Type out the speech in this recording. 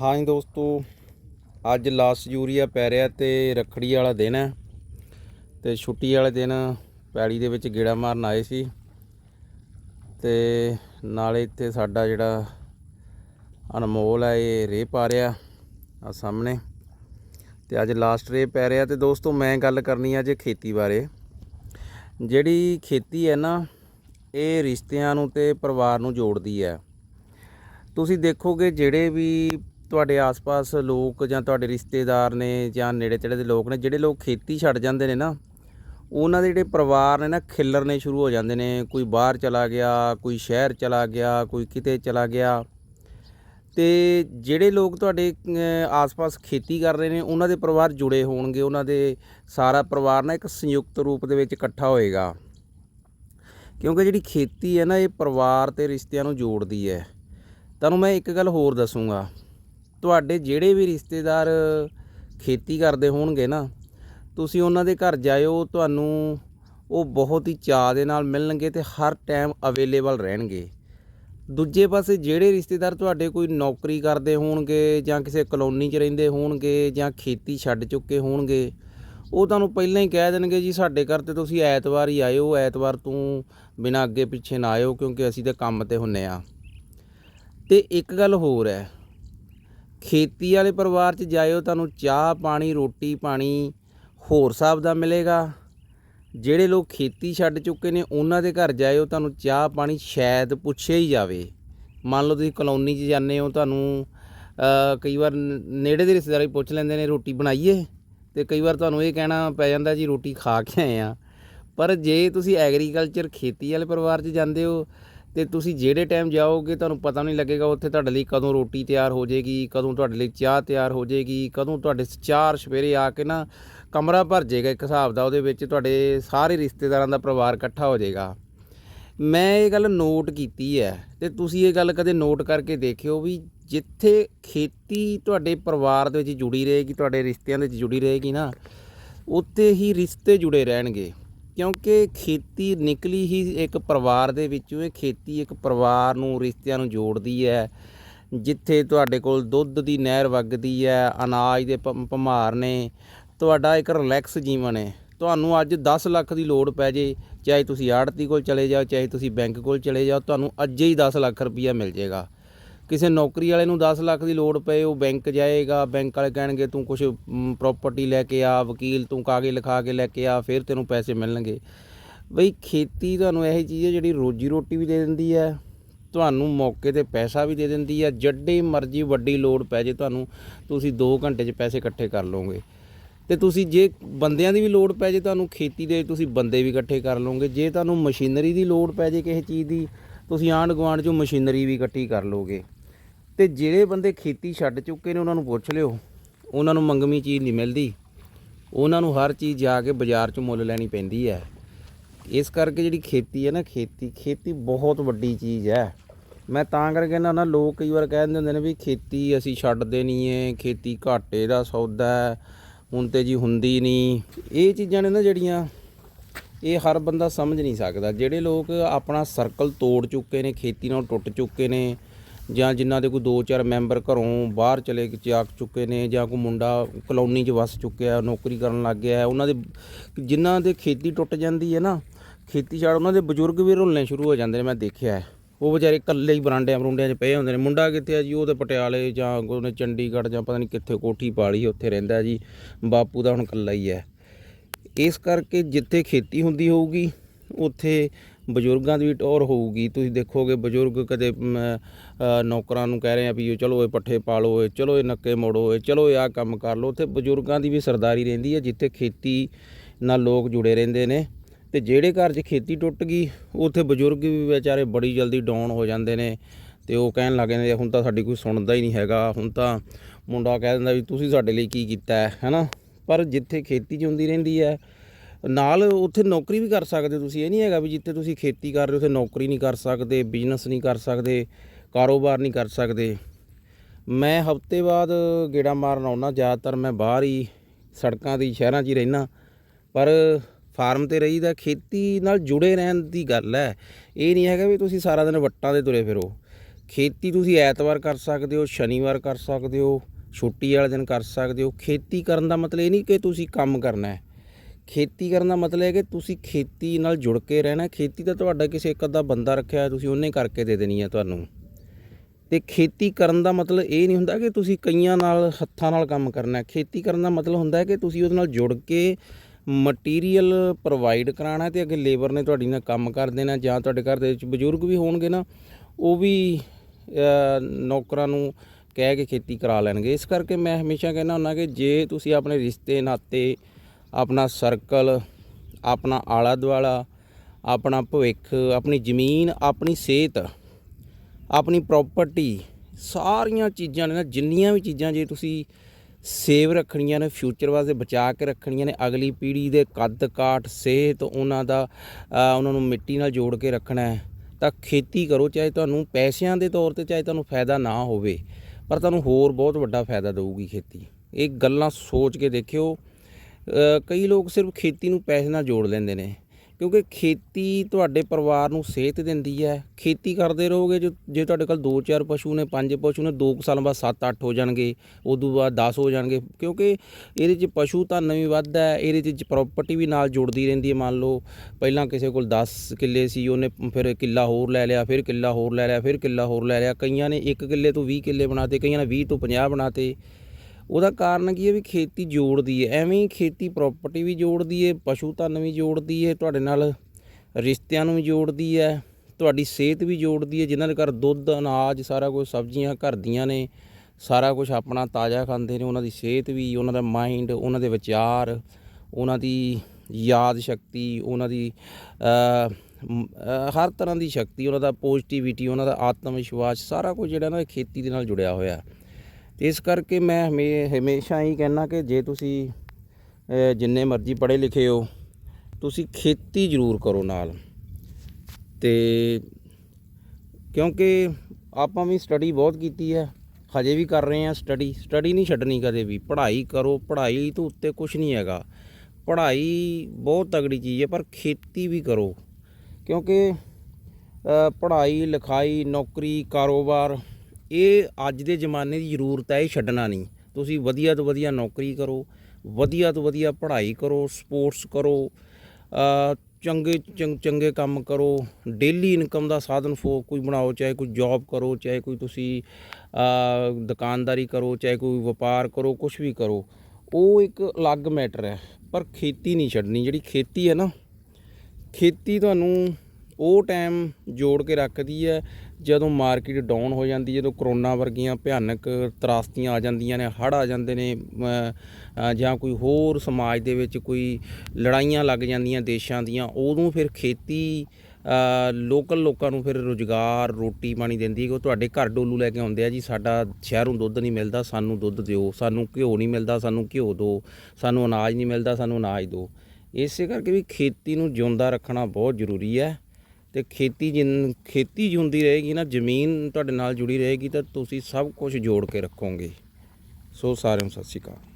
ਹਾਂ ਦੋਸਤੋ, ਅੱਜ ਲਾਸਟ ਯੂਰੀਆ ਪੈ ਰਿਹਾ ਤੇ ਰੱਖੜੀ ਵਾਲਾ ਦਿਨ ਹੈ ਤੇ ਛੁੱਟੀ ਵਾਲੇ ਦਿਨ ਪੈੜੀ ਦੇ ਵਿੱਚ ਗੇੜਾ ਮਾਰਨ ਆਏ ਸੀ ਤੇ ਨਾਲੇ ਇੱਥੇ ਸਾਡਾ ਜਿਹੜਾ ਅਨਮੋਲ ਹੈ, ਇਹ ਰੇ ਪਾ ਰਿਹਾ ਆ ਸਾਹਮਣੇ ਤੇ ਅੱਜ ਲਾਸਟ ਰੇ ਪੈ ਰਿਹਾ ਤੇ ਦੋਸਤੋ, ਮੈਂ ਗੱਲ ਕਰਨੀ ਆ ਜੇ ਖੇਤੀ ਬਾਰੇ। ਜਿਹੜੀ ਖੇਤੀ ਹੈ ਨਾ, ਇਹ ਰਿਸ਼ਤਿਆਂ ਨੂੰ ਤੇ ਪਰਿਵਾਰ ਨੂੰ ਜੋੜਦੀ ਹੈ। ਤੁਸੀਂ ਦੇਖੋਗੇ ਜਿਹੜੇ ਵੀ ਤੁਹਾਡੇ ਆਸ-ਪਾਸ ਲੋਕ ਜਾਂ ਤੁਹਾਡੇ ਰਿਸ਼ਤੇਦਾਰ ਨੇ ਜਾਂ ਨੇੜੇ-ਤੇੜੇ ਦੇ ਲੋਕ ਨੇ, ਜਿਹੜੇ ਲੋਕ ਖੇਤੀ ਛੱਡ ਜਾਂਦੇ ਨੇ ਨਾ, ਉਹਨਾਂ ਦੇ ਜਿਹੜੇ ਪਰਿਵਾਰ ਨੇ ਨਾ ਖਿੱਲਰਨੇ ਸ਼ੁਰੂ ਹੋ ਜਾਂਦੇ ਨੇ। ਕੋਈ ਬਾਹਰ ਚਲਾ ਗਿਆ, ਕੋਈ ਸ਼ਹਿਰ ਚਲਾ ਗਿਆ, ਕੋਈ ਕਿਤੇ ਚਲਾ ਗਿਆ। ਤੇ ਜਿਹੜੇ ਲੋਕ ਤੁਹਾਡੇ ਆਸ-ਪਾਸ ਖੇਤੀ ਕਰ ਰਹੇ ਨੇ, ਉਹਨਾਂ ਦੇ ਪਰਿਵਾਰ ਜੁੜੇ ਹੋਣਗੇ, ਉਹਨਾਂ ਦੇ ਸਾਰਾ ਪਰਿਵਾਰ ਨਾ ਇੱਕ ਸੰਯੁਕਤ ਰੂਪ ਦੇ ਵਿੱਚ ਇਕੱਠਾ ਹੋਏਗਾ। ਕਿਉਂਕਿ ਜਿਹੜੀ ਖੇਤੀ ਹੈ ਨਾ, ਇਹ ਪਰਿਵਾਰ ਤੇ ਰਿਸ਼ਤਿਆਂ ਨੂੰ ਜੋੜਦੀ ਹੈ। ਤੁਹਾਨੂੰ ਮੈਂ ਇੱਕ ਗੱਲ ਹੋਰ ਦੱਸੂਗਾ। ਤੁਹਾਡੇ ਜਿਹੜੇ ਵੀ ਰਿਸ਼ਤੇਦਾਰ ਖੇਤੀ ਕਰਦੇ ਹੋਣਗੇ ਨਾ, ਤੁਸੀਂ ਉਹਨਾਂ ਦੇ ਘਰ ਜਾਇਓ, ਤੁਹਾਨੂੰ ਉਹ ਬਹੁਤ ਹੀ ਚਾਅ ਦੇ ਨਾਲ ਮਿਲਣਗੇ ਤੇ ਹਰ ਟਾਈਮ ਅਵੇਲੇਬਲ ਰਹਿਣਗੇ। ਦੂਜੇ ਪਾਸੇ ਜਿਹੜੇ ਰਿਸ਼ਤੇਦਾਰ ਤੁਹਾਡੇ ਕੋਈ ਨੌਕਰੀ ਕਰਦੇ ਹੋਣਗੇ ਜਾਂ ਕਿਸੇ ਕਲੋਨੀ 'ਚ ਰਹਿੰਦੇ ਹੋਣਗੇ ਜਾਂ ਖੇਤੀ ਛੱਡ ਚੁੱਕੇ ਹੋਣਗੇ, ਉਹ ਤੁਹਾਨੂੰ ਪਹਿਲਾਂ ਹੀ ਕਹਿ ਦੇਣਗੇ, ਜੀ, ਸਾਡੇ ਘਰ ਤੇ ਤੁਸੀਂ ਐਤਵਾਰ ਹੀ ਆਇਓ, ਐਤਵਾਰ ਤੋਂ ਬਿਨਾਂ ਅੱਗੇ ਪਿੱਛੇ ਨਾ ਆਇਓ, ਕਿਉਂਕਿ ਅਸੀਂ ਤਾਂ ਕੰਮ ਤੇ ਹੁੰਨੇ ਆ। ਤੇ ਇੱਕ ਗੱਲ ਹੋਰ ਹੈ ਖੇਤੀ ਵਾਲੇ ਪਰਿਵਾਰ 'ਚ ਜਾਇਓ ਤੁਹਾਨੂੰ ਚਾਹ ਪਾਣੀ, ਰੋਟੀ ਪਾਣੀ ਹੋਰ ਹਿਸਾਬ ਦਾ ਮਿਲੇਗਾ। ਜਿਹੜੇ ਲੋਕ ਖੇਤੀ ਛੱਡ ਚੁੱਕੇ ਨੇ, ਉਹਨਾਂ ਦੇ ਘਰ ਜਾਇਓ, ਤੁਹਾਨੂੰ ਚਾਹ ਪਾਣੀ ਸ਼ਾਇਦ ਪੁੱਛਿਆ ਹੀ ਜਾਵੇ। ਮੰਨ ਲਓ ਤੁਸੀਂ ਕਲੋਨੀ 'ਚ ਜਾਂਦੇ ਹੋ, ਤੁਹਾਨੂੰ ਕਈ ਵਾਰ ਨੇੜੇ ਦੇ ਰਿਸ਼ਤੇਦਾਰ ਹੀ ਪੁੱਛ ਲੈਂਦੇ ਨੇ, ਰੋਟੀ ਬਣਾਈਏ? ਤੇ ਕਈ ਵਾਰ ਤੁਹਾਨੂੰ ਇਹ ਕਹਿਣਾ ਪੈ ਜਾਂਦਾ, ਜੀ, ਰੋਟੀ ਖਾ ਕੇ ਆਏ ਆ ਪਰ ਜੇ ਤੁਸੀਂ ਐਗਰੀਕਲਚਰ ਖੇਤੀ ਵਾਲੇ ਪਰਿਵਾਰ 'ਚ ਜਾਂਦੇ ਹੋ ਤੇ ਤੁਸੀਂ ਜਿਹੜੇ ਟਾਈਮ ਜਾਓਗੇ, ਤੁਹਾਨੂੰ ਪਤਾ ਨਹੀਂ ਲੱਗੇਗਾ ਉੱਥੇ ਤੁਹਾਡੇ ਲਈ ਕਦੋਂ ਰੋਟੀ ਤਿਆਰ ਹੋ ਜਾਏਗੀ, ਕਦੋਂ ਤੁਹਾਡੇ ਲਈ ਚਾਹ ਤਿਆਰ ਹੋ ਜਾਏਗੀ, ਕਦੋਂ ਤੁਹਾਡੇ ਚਾਰ ਸਵੇਰੇ ਆ ਕੇ ਨਾ ਕਮਰਾ ਭਰ ਜਾਏਗਾ ਇੱਕ ਹਿਸਾਬ ਦਾ, ਉਹਦੇ ਵਿੱਚ ਤੁਹਾਡੇ ਸਾਰੇ ਰਿਸ਼ਤੇਦਾਰਾਂ ਦਾ ਪਰਿਵਾਰ ਇਕੱਠਾ ਹੋ ਜਾਏਗਾ। ਮੈਂ ਇਹ ਗੱਲ ਨੋਟ ਕੀਤੀ ਹੈ ਤੇ ਤੁਸੀਂ ਇਹ ਗੱਲ ਕਦੇ ਨੋਟ ਕਰਕੇ ਦੇਖਿਓ ਵੀ ਜਿੱਥੇ ਖੇਤੀ ਤੁਹਾਡੇ ਪਰਿਵਾਰ ਦੇ ਵਿੱਚ ਜੁੜੀ ਰਹੇਗੀ, ਤੁਹਾਡੇ ਰਿਸ਼ਤਿਆਂ ਦੇ ਵਿੱਚ ਜੁੜੀ ਰਹੇਗੀ ਨਾ, ਉੱਥੇ ਹੀ ਰਿਸ਼ਤੇ ਜੁੜੇ ਰਹਿਣਗੇ। ਕਿਉਂਕਿ ਖੇਤੀ ਨਿਕਲੀ ਹੀ ਇੱਕ ਪਰਿਵਾਰ ਦੇ ਵਿੱਚੋਂ, ਇਹ ਖੇਤੀ ਇੱਕ ਪਰਿਵਾਰ ਨੂੰ, ਰਿਸ਼ਤਿਆਂ ਨੂੰ ਜੋੜਦੀ ਹੈ। ਜਿੱਥੇ ਤੁਹਾਡੇ ਕੋਲ ਦੁੱਧ ਦੀ ਨਹਿਰ ਵਗਦੀ ਹੈ, ਅਨਾਜ ਦੇ ਭੰ- ਭੰਮਾਰ ਨੇ, ਤੁਹਾਡਾ ਇੱਕ ਰਿਲੈਕਸ ਜੀਵਨ ਹੈ। ਤੁਹਾਨੂੰ ਅੱਜ 10 ਲੱਖ ਦੀ ਲੋੜ ਪੈ ਜੇ, ਚਾਹੇ ਤੁਸੀਂ ਆੜਤੀ ਕੋਲ ਚਲੇ ਜਾਓ, ਚਾਹੇ ਤੁਸੀਂ ਬੈਂਕ ਕੋਲ ਚਲੇ ਜਾਓ, ਤੁਹਾਨੂੰ ਅੱਜ ਹੀ 10 ਲੱਖ ਰੁਪਈਆ ਮਿਲ ਜਾਏਗਾ ਕਿਸੇ ਨੌਕਰੀ ਵਾਲੇ ਨੂੰ 10 ਲੱਖ ਦੀ ਲੋੜ ਪਏ, ਉਹ ਬੈਂਕ ਜਾਏਗਾ, ਬੈਂਕ ਵਾਲੇ ਕਹਿਣਗੇ, ਤੂੰ ਕੁਝ ਪ੍ਰਾਪਰਟੀ ਲੈ ਕੇ ਆ, ਵਕੀਲ ਤੂੰ ਕਾਗਜ਼ ਲਿਖਾ ਕੇ ਲੈ ਕੇ ਆ, ਫਿਰ ਤੈਨੂੰ ਪੈਸੇ ਮਿਲਣਗੇ। ਬਈ ਖੇਤੀ ਤੁਹਾਨੂੰ ਇਹੋ ਚੀਜ਼ ਹੈ ਜਿਹੜੀ ਰੋਜੀ ਰੋਟੀ ਵੀ ਦੇ ਦਿੰਦੀ ਹੈ, ਤੁਹਾਨੂੰ ਮੌਕੇ ਤੇ ਪੈਸਾ ਵੀ ਦੇ ਦਿੰਦੀ ਹੈ, ਜੱਡੇ ਮਰਜ਼ੀ ਵੱਡੀ ਲੋੜ ਪੈ ਜੇ ਤੁਹਾਨੂੰ, ਤੁਸੀਂ 2 ਘੰਟੇ 'ਚ ਪੈਸੇ ਇਕੱਠੇ ਕਰ ਲਓਗੇ। ਤੇ ਤੁਸੀਂ ਜੇ ਬੰਦਿਆਂ ਦੀ ਵੀ ਲੋੜ ਪੈ ਜੇ ਤੁਹਾਨੂੰ ਖੇਤੀ ਦੇ, ਤੁਸੀਂ ਬੰਦੇ ਵੀ ਇਕੱਠੇ ਕਰ ਲਓਗੇ। ਜੇ ਤੁਹਾਨੂੰ ਮਸ਼ੀਨਰੀ ਦੀ ਲੋੜ ਪੈ ਜੇ ਕਿਸੇ ਚੀਜ਼ ਦੀ, ਤੁਸੀਂ ਆਂਢ ਗੁਆਂਢ 'ਚੋਂ ਮਸ਼ੀਨਰੀ ਵੀ ਇਕੱਠੀ ਕਰ ਲਓਗੇ। ਤੇ ਜਿਹੜੇ ਬੰਦੇ ਖੇਤੀ ਛੱਡ ਚੁੱਕੇ ਨੇ ਉਹਨਾਂ ਨੂੰ ਪੁੱਛ ਲਿਓ, ਉਹਨਾਂ ਨੂੰ ਮੰਗਮੀ ਚੀਜ਼ ਨਹੀਂ ਮਿਲਦੀ। ਉਹਨਾਂ ਨੂੰ ਹਰ ਚੀਜ਼ ਜਾ ਕੇ ਬਾਜ਼ਾਰ 'ਚ ਮੁੱਲ ਲੈਣੀ ਪੈਂਦੀ ਹੈ। ਇਸ ਕਰਕੇ ਜਿਹੜੀ ਖੇਤੀ ਹੈ ਨਾ, ਖੇਤੀ ਖੇਤੀ ਬਹੁਤ ਵੱਡੀ ਚੀਜ਼ ਹੈ। ਮੈਂ ਤਾਂ ਕਰਕੇ ਕਹਿੰਦਾ ਨਾ ਲੋਕ ਕਈ ਵਾਰ ਕਹਿ ਦਿੰਦੇ ਹੁੰਦੇ ਨੇ ਵੀ ਖੇਤੀ ਅਸੀਂ ਛੱਡਦੇ ਨਹੀਂ ਹੈ, ਖੇਤੀ ਘਾਟੇ ਦਾ ਸੌਦਾ ਹੈ, ਹੁਣ ਤੇ ਜੀ ਹੁੰਦੀ ਨਹੀਂ। ਇਹ ਚੀਜ਼ਾਂ ਨੇ ਨਾ ਜਿਹੜੀਆਂ, ਇਹ ਹਰ ਬੰਦਾ ਸਮਝ ਨਹੀਂ ਸਕਦਾ। ਜਿਹੜੇ ਲੋਕ ਆਪਣਾ ਸਰਕਲ ਤੋੜ ਚੁੱਕੇ ਨੇ, ਖੇਤੀ ਨਾਲ ਟੁੱਟ ਚੁੱਕੇ ਨੇ ਜਾਂ ਜਿਨ੍ਹਾਂ ਦੇ ਕੋਈ 2-4 ਮੈਂਬਰ ਘਰੋਂ ਬਾਹਰ ਚਲੇ ਜਾ ਚੁੱਕੇ ਨੇ ਜਾਂ ਕੋਈ ਮੁੰਡਾ ਕਲੋਨੀ 'ਚ ਵਸ ਚੁੱਕਿਆ ਨੌਕਰੀ ਕਰਨ ਲੱਗ ਗਿਆ ਉਹਨਾਂ ਦੇ ਜਿਨ੍ਹਾਂ ਦੇ ਖੇਤੀ ਟੁੱਟ ਜਾਂਦੀ ਹੈ ਨਾ ਖੇਤੀ ਛਾੜ ਉਹਨਾਂ ਦੇ ਬਜ਼ੁਰਗ ਵੀ ਰੁਲਣੇ ਸ਼ੁਰੂ ਹੋ ਜਾਂਦੇ ਨੇ, ਮੈਂ ਦੇਖਿਆ ਉਹ ਵਿਚਾਰੇ ਇਕੱਲੇ ਹੀ ਬਰਾਂਡਿਆਂ ਬਰੂੰਡਿਆਂ 'ਚ ਪਏ ਹੁੰਦੇ ਨੇ। ਮੁੰਡਾ ਕਿੱਥੇ ਆ ਜੀ? ਉਹ ਤੇ ਪਟਿਆਲੇ ਜਾਂ ਉਹਨੇ ਚੰਡੀਗੜ੍ਹ ਜਾਂ ਪਤਾ ਨਹੀਂ ਕਿੱਥੇ ਕੋਠੀ ਪਾਲੀ, ਉੱਥੇ ਰਹਿੰਦਾ ਜੀ। ਬਾਪੂ ਦਾ ਹੁਣ ਇਕੱਲਾ ਹੀ ਹੈ। ਇਸ ਕਰਕੇ ਜਿੱਥੇ ਖੇਤੀ ਹੁੰਦੀ ਹੋਊਗੀ, ਉੱਥੇ ਬਜ਼ੁਰਗਾਂ ਦੀ ਵੀ ਟੌਰ ਹੋਊਗੀ। ਤੁਸੀਂ ਦੇਖੋਗੇ ਬਜ਼ੁਰਗ ਕਦੇ ਨੌਕਰਾਂ ਨੂੰ ਕਹਿ ਰਹੇ ਆ ਵੀ ਇਹ ਚਲੋ ਇਹ ਪੱਠੇ ਪਾ ਲਓ ਇਹ ਚਲੋ ਇਹ ਨੱਕੇ ਮੋੜੋ, ਇਹ ਚਲੋ ਇਹ ਆਹ ਕੰਮ ਕਰ ਲਓ। ਉੱਥੇ ਬਜ਼ੁਰਗਾਂ ਦੀ ਵੀ ਸਰਦਾਰੀ ਰਹਿੰਦੀ ਹੈ ਜਿੱਥੇ ਖੇਤੀ ਨਾਲ ਲੋਕ ਜੁੜੇ ਰਹਿੰਦੇ ਨੇ। ਤੇ ਜਿਹੜੇ ਘਰ 'ਚ ਖੇਤੀ ਟੁੱਟ ਗਈ, ਉੱਥੇ ਬਜ਼ੁਰਗ ਵੀ ਵਿਚਾਰੇ ਬੜੀ ਜਲਦੀ ਡਾਊਨ ਹੋ ਜਾਂਦੇ ਨੇ। ਤੇ ਉਹ ਕਹਿਣ ਲੱਗ ਜਾਂਦੇ ਹੁਣ ਤਾਂ ਸਾਡੀ ਕੋਈ ਸੁਣਦਾ ਹੀ ਨਹੀਂ ਹੈਗਾ। ਹੁਣ ਤਾਂ ਮੁੰਡਾ ਕਹਿ ਦਿੰਦਾ ਵੀ ਤੁਸੀਂ ਸਾਡੇ ਲਈ ਕੀ ਕੀਤਾ ਹੈ, ਹੈਨਾ? ਪਰ ਜਿੱਥੇ ਖੇਤੀ 'ਚ ਹੁੰਦੀ ਰਹਿੰਦੀ ਹੈ ਨਾਲ ਉੱਥੇ ਨੌਕਰੀ ਵੀ ਕਰ ਸਕਦੇ ਹੋ ਤੁਸੀਂ, ਇਹ ਨਹੀਂ ਹੈਗਾ ਵੀ ਜਿੱਥੇ ਤੁਸੀਂ ਖੇਤੀ ਕਰ ਰਹੇ ਹੋ, ਉੱਥੇ ਨੌਕਰੀ ਨਹੀਂ ਕਰ ਸਕਦੇ ਬਿਜ਼ਨਸ ਨਹੀਂ ਕਰ ਸਕਦੇ, ਕਾਰੋਬਾਰ ਨਹੀਂ ਕਰ ਸਕਦੇ। ਮੈਂ ਹਫ਼ਤੇ ਬਾਅਦ ਗੇੜਾ ਮਾਰਨ ਆਉਣਾ ਜ਼ਿਆਦਾਤਰ ਮੈਂ ਬਾਹਰ ਹੀ, ਸੜਕਾਂ ਦੀ ਸ਼ਹਿਰਾਂ 'ਚ ਹੀ ਰਹਿਣਾ ਪਰ ਫਾਰਮ ਤੇ ਰਹੀਦਾ, ਖੇਤੀ ਨਾਲ ਜੁੜੇ ਰਹਿਣ ਦੀ ਗੱਲ ਹੈ। ਇਹ ਨਹੀਂ ਹੈਗਾ ਵੀ ਤੁਸੀਂ ਸਾਰਾ ਦਿਨ ਵੱਟਾਂ ਦੇ ਤੁਰੇ ਫਿਰੋ। ਖੇਤੀ ਤੁਸੀਂ ਐਤਵਾਰ ਕਰ ਸਕਦੇ ਹੋ, ਸ਼ਨੀਵਾਰ ਕਰ ਸਕਦੇ ਹੋ, ਛੁੱਟੀ ਵਾਲੇ ਦਿਨ ਕਰ ਸਕਦੇ ਹੋ। ਖੇਤੀ ਕਰਨ ਦਾ ਮਤਲਬ ਇਹ ਨਹੀਂ ਕਿ ਤੁਸੀਂ ਕੰਮ ਕਰਨਾ ਹੈ। ਖੇਤੀ ਕਰਨ ਦਾ ਮਤਲਬ ਹੈ ਕਿ ਤੁਸੀਂ ਖੇਤੀ ਨਾਲ ਜੁੜ ਕੇ ਰਹਿਣਾ ਖੇਤੀ ਤਾਂ ਤੁਹਾਡਾ ਕਿਸੇ ਇੱਕ ਅੱਧਾ ਬੰਦਾ ਰੱਖਿਆ ਤੁਸੀਂ ਉਹਨੇ ਕਰਕੇ ਦੇ ਦੇਣੀ ਹੈ ਤੁਹਾਨੂੰ। ਤੇ ਖੇਤੀ ਕਰਨ ਦਾ ਮਤਲਬ ਇਹ ਨਹੀਂ ਹੁੰਦਾ ਕਿ ਤੁਸੀਂ ਕਈਆਂ ਨਾਲ ਹੱਥਾਂ ਨਾਲ ਕੰਮ ਕਰਨਾ ਖੇਤੀ ਕਰਨ ਦਾ ਮਤਲਬ ਹੁੰਦਾ ਹੈ ਕਿ ਤੁਸੀਂ ਉਹਦੇ ਨਾਲ ਜੁੜ ਕੇ ਮਟੀਰੀਅਲ ਪ੍ਰੋਵਾਈਡ ਕਰਾਉਣਾ ਤੇ ਅੱਗੇ ਲੇਬਰ ਨੇ ਤੁਹਾਡੀ ਨਾਲ ਕੰਮ ਕਰ ਦੇਣਾ ਜਾਂ ਤੁਹਾਡੇ ਘਰ ਦੇ ਵਿੱਚ ਬਜ਼ੁਰਗ ਵੀ ਹੋਣਗੇ ਨਾ, ਉਹ ਵੀ ਨੌਕਰਾਂ ਨੂੰ ਕਹਿ ਕੇ ਖੇਤੀ ਕਰਾ ਲੈਣਗੇ। ਇਸ ਕਰਕੇ ਮੈਂ ਹਮੇਸ਼ਾ ਕਹਿੰਦਾ ਹੁੰਦਾ ਕਿ ਜੇ ਤੁਸੀਂ ਆਪਣੇ ਰਿਸ਼ਤੇ, ਨਾਤੇ ਆਪਣਾ ਸਰਕਲ, ਆਪਣਾ ਆਲਾ ਦੁਆਲਾ ਆਪਣਾ ਭਵਿੱਖ, ਆਪਣੀ ਜ਼ਮੀਨ, ਆਪਣੀ ਸਿਹਤ, ਆਪਣੀ ਪ੍ਰਾਪਰਟੀ ਸਾਰੀਆਂ ਚੀਜ਼ਾਂ ਨੇ ਨਾ, ਜਿੰਨੀਆਂ ਵੀ ਚੀਜ਼ਾਂ ਜੇ ਤੁਸੀਂ ਸੇਵ ਰੱਖਣੀਆਂ ਨੇ ਫਿਊਚਰ ਵਾਸਤੇ ਬਚਾ ਕੇ ਰੱਖਣੀਆਂ ਨੇ, ਅਗਲੀ ਪੀੜ੍ਹੀ ਦੇ ਕੱਦ ਕਾਠ, ਸਿਹਤ ਉਹਨਾਂ ਦਾ ਉਹਨਾਂ ਨੂੰ ਮਿੱਟੀ ਨਾਲ ਜੋੜ ਕੇ ਰੱਖਣਾ ਹੈ, ਤਾਂ ਖੇਤੀ ਕਰੋ, ਚਾਹੇ ਤੁਹਾਨੂੰ ਪੈਸਿਆਂ ਦੇ ਤੌਰ ਤੇ ਚਾਹੇ ਤੁਹਾਨੂੰ ਫਾਇਦਾ ਨਾ ਹੋਵੇ, ਪਰ ਤੁਹਾਨੂੰ ਹੋਰ ਬਹੁਤ ਵੱਡਾ ਫਾਇਦਾ ਦੇਊਗੀ ਖੇਤੀ। ਇਹ ਗੱਲਾਂ ਸੋਚ ਕੇ ਦੇਖਿਓ ਕਈ ਲੋਕ ਸਿਰਫ ਖੇਤੀ ਨੂੰ ਪੈਸੇ ਨਾਲ ਜੋੜ ਲੈਂਦੇ ਨੇ, ਕਿਉਂਕਿ ਖੇਤੀ ਤੁਹਾਡੇ ਪਰਿਵਾਰ ਨੂੰ ਸਿਹਤ ਦਿੰਦੀ ਹੈ। ਖੇਤੀ ਕਰਦੇ ਰਹੋਗੇ, ਜੇ ਜੇ ਤੁਹਾਡੇ ਕੋਲ 2-4 ਪਸ਼ੂ ਨੇ 5 ਪਸ਼ੂ ਨੇ 2 ਸਾਲਾਂ ਬਾਅਦ 7-8 ਹੋ ਜਾਣਗੇ, ਉਦੋਂ ਬਾਅਦ 10 ਹੋ ਜਾਣਗੇ, ਕਿਉਂਕਿ ਇਹਦੇ 'ਚ ਪਸ਼ੂ ਧਨ ਵੀ ਵੱਧਦਾ ਹੈ, ਇਹਦੇ 'ਚ ਪ੍ਰਾਪਰਟੀ ਵੀ ਨਾਲ ਜੁੜਦੀ ਰਹਿੰਦੀ ਹੈ, ਮੰਨ ਲਓ, ਪਹਿਲਾਂ ਕਿਸੇ ਕੋਲ 10 ਕਿੱਲੇ ਸੀ, ਉਹਨੇ ਫਿਰ ਕਿੱਲਾ ਹੋਰ ਲੈ ਲਿਆ, ਫਿਰ ਕਿੱਲਾ ਹੋਰ ਲੈ ਲਿਆ, ਫਿਰ ਕਿੱਲਾ ਹੋਰ ਲੈ ਲਿਆ, ਕਈਆਂ ਨੇ ਇੱਕ ਕਿੱਲੇ ਤੋਂ 20 ਕਿੱਲੇ ਬਣਾਤੇ, ਕਈਆਂ ਨੇ 20 ਤੋਂ 50 ਬਣਾਤੇ। ਉਹਦਾ ਕਾਰਨ ਕੀ ਹੈ ਵੀ ਖੇਤੀ ਜੋੜਦੀ ਹੈ, ਐਵੇਂ ਹੀ ਖੇਤੀ ਪ੍ਰਾਪਰਟੀ ਵੀ ਜੋੜਦੀ ਹੈ, ਪਸ਼ੂ ਧਨ ਵੀ ਜੋੜਦੀ ਹੈ, ਤੁਹਾਡੇ ਨਾਲ ਰਿਸ਼ਤਿਆਂ ਨੂੰ ਵੀ ਜੋੜਦੀ ਹੈ, ਤੁਹਾਡੀ ਸਿਹਤ ਵੀ ਜੋੜਦੀ ਹੈ, ਜਿਨ੍ਹਾਂ ਦੇ ਘਰ ਦੁੱਧ, ਅਨਾਜ, ਸਾਰਾ ਕੁਝ ਸਬਜ਼ੀਆਂ ਘਰ ਦੀਆਂ ਨੇ, ਸਾਰਾ ਕੁਝ ਆਪਣਾ ਤਾਜ਼ਾ ਖਾਂਦੇ ਨੇ, ਉਹਨਾਂ ਦੀ ਸਿਹਤ ਵੀ, ਉਹਨਾਂ ਦਾ ਮਾਈਂਡ ਉਹਨਾਂ ਦੇ ਵਿਚਾਰ, ਉਹਨਾਂ ਦੀ ਯਾਦ ਸ਼ਕਤੀ, ਉਹਨਾਂ ਦੀ ਹਰ ਤਰ੍ਹਾਂ ਦੀ ਸ਼ਕਤੀ, ਉਹਨਾਂ ਦਾ ਪੋਜ਼ਿਟਿਵਿਟੀ ਉਹਨਾਂ ਦਾ ਆਤਮ ਵਿਸ਼ਵਾਸ ਸਾਰਾ ਕੁਝ ਜਿਹੜਾ ਨਾ ਖੇਤੀ ਦੇ ਨਾਲ ਜੁੜਿਆ ਹੋਇਆ। ਤੇ ਇਸ ਕਰਕੇ ਮੈਂ ਹਮੇ, ਹਮੇਸ਼ਾ ਹੀ ਕਹਿਣਾ ਕਿ ਜੇ ਤੁਸੀਂ ਜਿੰਨੇ ਮਰਜ਼ੀ ਪੜ੍ਹੇ ਲਿਖੇ ਹੋ, ਤੁਸੀਂ ਖੇਤੀ ਜ਼ਰੂਰ ਕਰੋ ਨਾਲ। ਤੇ ਕਿਉਂਕਿ ਆਪਾਂ ਵੀ ਸਟੱਡੀ ਬਹੁਤ ਕੀਤੀ ਹੈ, ਹਜੇ ਵੀ ਕਰ ਰਹੇ ਹਾਂ ਸਟੱਡੀ ਸਟੱਡੀ ਨਹੀਂ ਛੱਡਣੀ ਕਦੇ ਵੀ। ਪੜ੍ਹਾਈ ਕਰੋ, ਪੜ੍ਹਾਈ ਤੋਂ ਉੱਤੇ ਕੁਝ ਨਹੀਂ ਹੈਗਾ। ਪੜ੍ਹਾਈ ਬਹੁਤ ਤਗੜੀ ਚੀਜ਼ ਹੈ, ਪਰ ਖੇਤੀ ਵੀ ਕਰੋ। ਕਿਉਂਕਿ ਪੜ੍ਹਾਈ, ਲਿਖਾਈ, ਨੌਕਰੀ, ਕਾਰੋਬਾਰ ਇਹ ਅੱਜ ਦੇ ਜ਼ਮਾਨੇ ਦੀ ਜ਼ਰੂਰਤ ਹੈ, ਇਹ ਛੱਡਣਾ ਨਹੀਂ। ਤੁਸੀਂ ਵਧੀਆ ਤੋਂ ਵਧੀਆ ਨੌਕਰੀ ਕਰੋ, ਵਧੀਆ ਤੋਂ ਵਧੀਆ ਪੜ੍ਹਾਈ ਕਰੋ, ਸਪੋਰਟਸ ਕਰੋ ਚੰਗੇ ਚੰਗ- ਚੰਗੇ ਕੰਮ ਕਰੋ, ਡੇਲੀ ਇਨਕਮ ਦਾ ਸਾਧਨ ਫੋ, ਕੋਈ ਬਣਾਓ, ਚਾਹੇ ਕੋਈ ਜੌਬ ਕਰੋ, ਚਾਹੇ ਕੋਈ ਤੁਸੀਂ ਦੁਕਾਨਦਾਰੀ ਕਰੋ, ਚਾਹੇ ਕੋਈ ਵਪਾਰ ਕਰੋ ਕੁਝ ਵੀ ਕਰੋ, ਉਹ ਇੱਕ ਅਲੱਗ ਮੈਟਰ ਹੈ। ਪਰ ਖੇਤੀ ਨਹੀਂ ਛੱਡਣੀ, ਜਿਹੜੀ ਖੇਤੀ ਹੈ ਨਾ, ਖੇਤੀ ਤੁਹਾਨੂੰ ਉਹ ਟਾਈਮ ਜੋੜ ਕੇ ਰੱਖਦੀ ਹੈ ਜਦੋਂ ਮਾਰਕੀਟ ਡਾਊਨ ਹੋ ਜਾਂਦੀ, ਜਦੋਂ ਕਰੋਨਾ ਵਰਗੀਆਂ ਭਿਆਨਕ ਤਰਾਸਤੀਆਂ ਆ ਜਾਂਦੀਆਂ ਨੇ, ਹੜ੍ਹ ਆ ਜਾਂਦੇ ਨੇ ਜਾਂ ਕੋਈ ਹੋਰ ਸਮਾਜ ਦੇ ਵਿੱਚ ਕੋਈ ਲੜਾਈਆਂ ਲੱਗ ਜਾਂਦੀਆਂ ਦੇਸ਼ਾਂ ਦੀਆਂ, ਉਦੋਂ ਫਿਰ ਖੇਤੀ ਲੋਕਲ ਲੋਕਾਂ ਨੂੰ ਫਿਰ ਰੁਜ਼ਗਾਰ, ਰੋਟੀ ਪਾਣੀ ਦਿੰਦੀ ਹੈ ਕਿ ਉਹ ਤੁਹਾਡੇ ਘਰ ਡੋਲੂ ਲੈ ਕੇ ਆਉਂਦੇ ਆ ਜੀ, ਸਾਡਾ ਸ਼ਹਿਰੋਂ ਦੁੱਧ ਨਹੀਂ ਮਿਲਦਾ, ਸਾਨੂੰ ਦੁੱਧ ਦਿਓ, ਸਾਨੂੰ ਘਿਓ ਨਹੀਂ ਮਿਲਦਾ, ਸਾਨੂੰ ਘਿਓ ਦਿਓ ਸਾਨੂੰ ਅਨਾਜ ਨਹੀਂ ਮਿਲਦਾ, ਸਾਨੂੰ ਅਨਾਜ ਦਿਓ ਇਸੇ ਕਰਕੇ ਵੀ ਖੇਤੀ ਨੂੰ ਜਿਉਂਦਾ ਰੱਖਣਾ ਬਹੁਤ ਜ਼ਰੂਰੀ ਹੈ। ਤੇ ਖੇਤੀ ਜਿੰਨ, ਖੇਤੀ ਜਿਉਂਦੀ ਰਹੇਗੀ ਨਾ, ਜ਼ਮੀਨ ਤੁਹਾਡੇ ਨਾਲ ਜੁੜੀ ਰਹੇਗੀ, ਤਾਂ ਤੁਸੀਂ ਸਭ ਕੁਝ ਜੋੜ ਕੇ ਰੱਖੋਗੇ। ਸੋ ਸਾਰਿਆਂ ਨੂੰ ਸਤਿ ਸ਼੍ਰੀ ਅਕਾਲ।